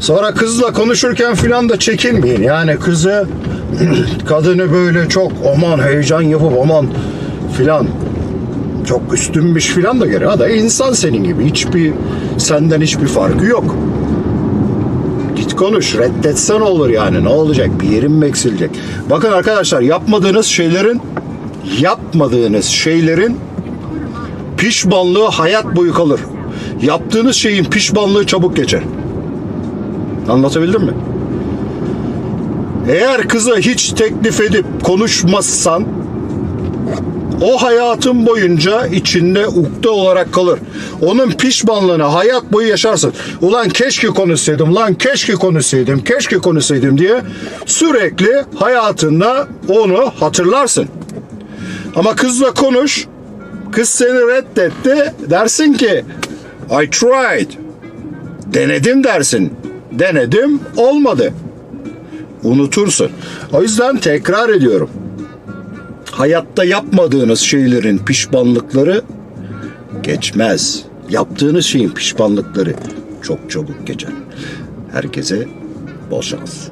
Sonra kızla konuşurken filan da çekinmeyin. Yani kızı kadını böyle çok aman heyecan yapıp aman filan çok üstünmüş filan da göre. da insan senin gibi. Hiçbir senden hiçbir farkı yok. Git konuş. Reddetsen olur yani. Ne olacak? Bir yerin mi eksilecek? Bakın arkadaşlar yapmadığınız şeylerin yapmadığınız şeylerin pişmanlığı hayat boyu kalır. Yaptığınız şeyin pişmanlığı çabuk geçer. Anlatabildim mi? Eğer kıza hiç teklif edip konuşmazsan o hayatın boyunca içinde ukde olarak kalır. Onun pişmanlığını hayat boyu yaşarsın. Ulan keşke konuşsaydım, lan keşke konuşsaydım, keşke konuşsaydım diye sürekli hayatında onu hatırlarsın. Ama kızla konuş, kız seni reddetti, dersin ki I tried. Denedim dersin. Denedim, olmadı. Unutursun. O yüzden tekrar ediyorum hayatta yapmadığınız şeylerin pişmanlıkları geçmez. Yaptığınız şeyin pişmanlıkları çok çabuk geçer. Herkese bol şans.